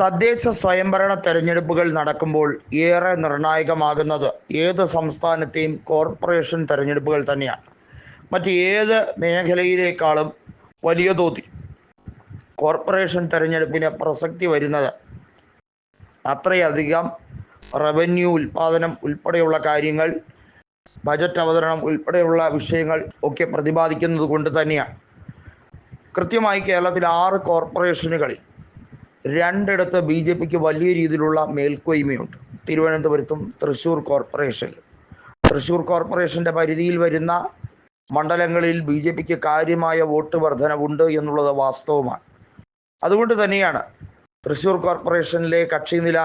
തദ്ദേശ സ്വയംഭരണ തെരഞ്ഞെടുപ്പുകൾ നടക്കുമ്പോൾ ഏറെ നിർണായകമാകുന്നത് ഏത് സംസ്ഥാനത്തെയും കോർപ്പറേഷൻ തെരഞ്ഞെടുപ്പുകൾ തന്നെയാണ്. മറ്റ് ഏത് മേഖലയിലേക്കാളും വലിയ തോതിൽ കോർപ്പറേഷൻ തെരഞ്ഞെടുപ്പിന് പ്രസക്തി വരുന്നത് അത്രയധികം റവന്യൂ ഉൽപാദനം ഉൾപ്പെടെയുള്ള കാര്യങ്ങൾ ബജറ്റ് അവതരണം ഉൾപ്പെടെയുള്ള വിഷയങ്ങൾ ഒക്കെ പ്രതിപാദിക്കുന്നത് കൊണ്ട് തന്നെയാണ്. കൃത്യമായി കേരളത്തിൽ ആറ് കോർപ്പറേഷനുകളിൽ രണ്ടിടത്ത് ബി ജെ പിക്ക് വലിയ രീതിയിലുള്ള മേൽക്കോയ്മയുണ്ട്. തിരുവനന്തപുരത്തും തൃശ്ശൂർ കോർപ്പറേഷനിലും തൃശ്ശൂർ കോർപ്പറേഷന്റെ പരിധിയിൽ വരുന്ന മണ്ഡലങ്ങളിൽ ബി ജെ പിക്ക് കാര്യമായ വോട്ട് വർധനവുണ്ട് എന്നുള്ളത് വാസ്തവമാണ്. അതുകൊണ്ട് തന്നെയാണ് തൃശ്ശൂർ കോർപ്പറേഷനിലെ കക്ഷി നില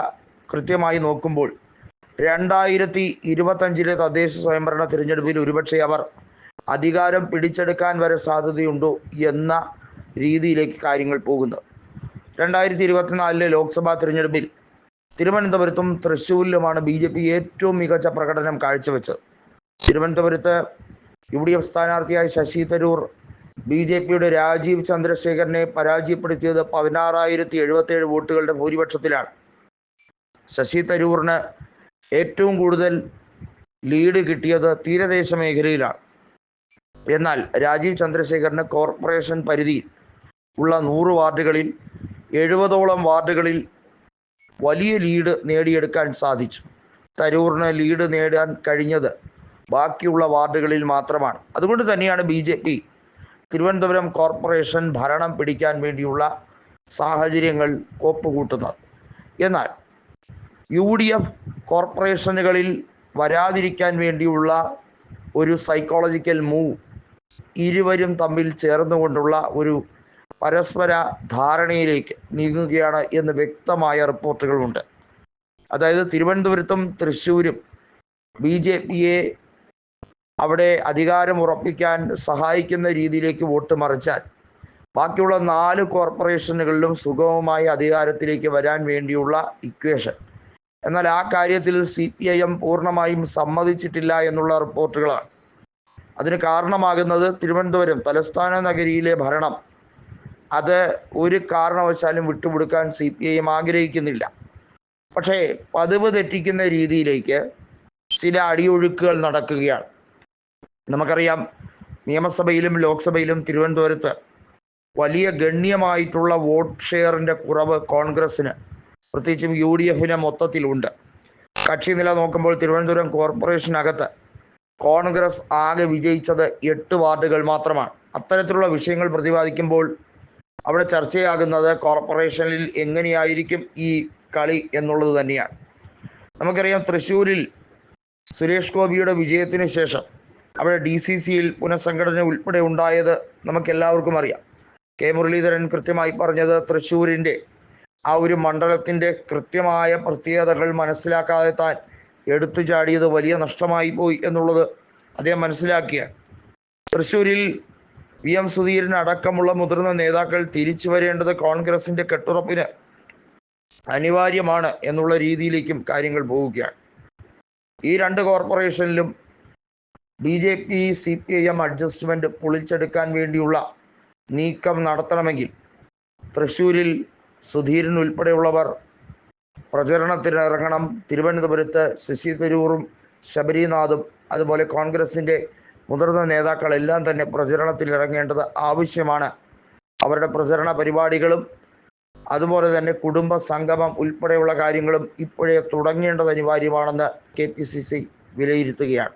കൃത്യമായി നോക്കുമ്പോൾ രണ്ടായിരത്തി ഇരുപത്തഞ്ചിലെ തദ്ദേശ സ്വയംഭരണ തിരഞ്ഞെടുപ്പിൽ ഒരുപക്ഷെ അവർ അധികാരം പിടിച്ചെടുക്കാൻ വരെ സാധ്യതയുണ്ടോ എന്ന രീതിയിലേക്ക് കാര്യങ്ങൾ പോകുന്നത്. രണ്ടായിരത്തി ഇരുപത്തിനാലിലെ ലോക്സഭാ തിരഞ്ഞെടുപ്പിൽ തിരുവനന്തപുരത്തും തൃശ്ശൂരിലുമാണ് ബി ജെ പി ഏറ്റവും മികച്ച പ്രകടനം കാഴ്ചവെച്ചത്. തിരുവനന്തപുരത്ത് യു ഡി എഫ് സ്ഥാനാർത്ഥിയായ ശശി തരൂർ ബി ജെ പിയുടെ രാജീവ് ചന്ദ്രശേഖരനെ പരാജയപ്പെടുത്തിയത് പതിനാറായിരത്തി എഴുപത്തേഴ് വോട്ടുകളുടെ ഭൂരിപക്ഷത്തിലാണ്. ശശി തരൂറിന് ഏറ്റവും കൂടുതൽ ലീഡ് കിട്ടിയത് തീരദേശ മേഖലയിലാണ്. എന്നാൽ രാജീവ് ചന്ദ്രശേഖരന് കോർപ്പറേഷൻ പരിധിയിൽ ഉള്ള നൂറ് വാർഡുകളിൽ എഴുപതോളം വാർഡുകളിൽ വലിയ ലീഡ് നേടിയെടുക്കാൻ സാധിച്ചു. തരൂറിന് ലീഡ് നേടാൻ കഴിഞ്ഞത് ബാക്കിയുള്ള വാർഡുകളിൽ മാത്രമാണ്. അതുകൊണ്ട് തന്നെയാണ് B J P Thiruvananthapuram corporation ഭരണം പിടിക്കാൻ വേണ്ടിയുള്ള സാഹചര്യങ്ങൾ കോപ്പുകൂട്ടുന്നത്. എന്നാൽ യു ഡി എഫ് കോർപ്പറേഷനുകളിൽ വരാതിരിക്കാൻ വേണ്ടിയുള്ള ഒരു സൈക്കോളജിക്കൽ മൂവ് ഇരുവരും തമ്മിൽ ചേർന്നുകൊണ്ടുള്ള ഒരു പരസ്പര ധാരണയിലേക്ക് നീങ്ങുകയാണ് എന്ന് വ്യക്തമായ റിപ്പോർട്ടുകളുണ്ട്. അതായത് തിരുവനന്തപുരത്തും തൃശ്ശൂരും ബി ജെ പിയെ അവിടെ അധികാരം ഉറപ്പിക്കാൻ സഹായിക്കുന്ന രീതിയിലേക്ക് വോട്ട് മറിച്ചാൽ ബാക്കിയുള്ള നാല് കോർപ്പറേഷനുകളിലും സുഗമമായി അധികാരത്തിലേക്ക് വരാൻ വേണ്ടിയുള്ള ഇക്വേഷൻ. എന്നാൽ ആ കാര്യത്തിൽ സി പി ഐ എം പൂർണമായും സമ്മതിച്ചിട്ടില്ല എന്നുള്ള റിപ്പോർട്ടുകളാണ്. അതിന് കാരണമാകുന്നത് തിരുവനന്തപുരം തലസ്ഥാന നഗരിയിലെ ഭരണം അത് ഒരു കാരണവശാലും വിട്ടുകൊടുക്കാൻ സി പി ഐ എം ആഗ്രഹിക്കുന്നില്ല. പക്ഷേ പതിവ് തെറ്റിക്കുന്ന രീതിയിലേക്ക് ചില അടിയൊഴുക്കുകൾ നടക്കുകയാണ്. നമുക്കറിയാം നിയമസഭയിലും ലോക്സഭയിലും തിരുവനന്തപുരത്ത് വലിയ ഗണ്യമായിട്ടുള്ള വോട്ട് ഷെയറിന്റെ കുറവ് കോൺഗ്രസ്സിന് പ്രത്യേകിച്ചും യു ഡി എഫിന് മൊത്തത്തിലുണ്ട്. കക്ഷി നില നോക്കുമ്പോൾ തിരുവനന്തപുരം കോർപ്പറേഷനകത്ത് കോൺഗ്രസ് ആകെ വിജയിച്ചത് എട്ട് വാർഡുകൾ മാത്രമാണ്. അത്തരത്തിലുള്ള വിഷയങ്ങൾ പ്രതിപാദിക്കുമ്പോൾ അവിടെ ചർച്ചയാകുന്നത് കോർപ്പറേഷനിൽ എങ്ങനെയായിരിക്കും ഈ കളി എന്നുള്ളത് തന്നെയാണ്. നമുക്കറിയാം തൃശ്ശൂരിൽ സുരേഷ് ഗോപിയുടെ വിജയത്തിന് ശേഷം അവിടെ ഡി സി സിയിൽ പുനഃസംഘടന ഉൾപ്പെടെ ഉണ്ടായത് നമുക്കെല്ലാവർക്കും അറിയാം. കെ മുരളീധരൻ കൃത്യമായി പറഞ്ഞത് തൃശ്ശൂരിന്റെ ആ ഒരു മണ്ഡലത്തിന്റെ കൃത്യമായ പ്രത്യേകതകൾ മനസ്സിലാക്കാതെ താൻ എടുത്തു ചാടിയത് വലിയ നഷ്ടമായി പോയി എന്നുള്ളത് അദ്ദേഹം മനസ്സിലാക്കിയ തൃശ്ശൂരിൽ വി എം സുധീരൻ അടക്കമുള്ള മുതിർന്ന നേതാക്കൾ തിരിച്ചു വരേണ്ടത് കോൺഗ്രസിന്റെ കെട്ടുറപ്പിന് അനിവാര്യമാണ് എന്നുള്ള രീതിയിലേക്കും കാര്യങ്ങൾ പോവുകയാണ്. ഈ രണ്ട് കോർപ്പറേഷനിലും B J P C P I M adjustment പൊളിച്ചെടുക്കാൻ വേണ്ടിയുള്ള നീക്കം നടത്തണമെങ്കിൽ തൃശ്ശൂരിൽ സുധീരൻ ഉൾപ്പെടെയുള്ളവർ പ്രചരണത്തിനിറങ്ങണം. തിരുവനന്തപുരത്ത് ശശി തരൂറും ശബരിനാഥും അതുപോലെ കോൺഗ്രസിന്റെ മുതിർന്ന നേതാക്കളെല്ലാം തന്നെ പ്രചരണത്തിൽ ഇറങ്ങേണ്ടത് ആവശ്യമാണ്. അവരുടെ പ്രചരണ പരിപാടികളും അതുപോലെ തന്നെ കുടുംബ സംഗമം ഉൾപ്പെടെയുള്ള കാര്യങ്ങളും ഇപ്പോഴേ തുടങ്ങേണ്ടത് അനിവാര്യമാണെന്ന് കെ പി സി സി വിലയിരുത്തുകയാണ്.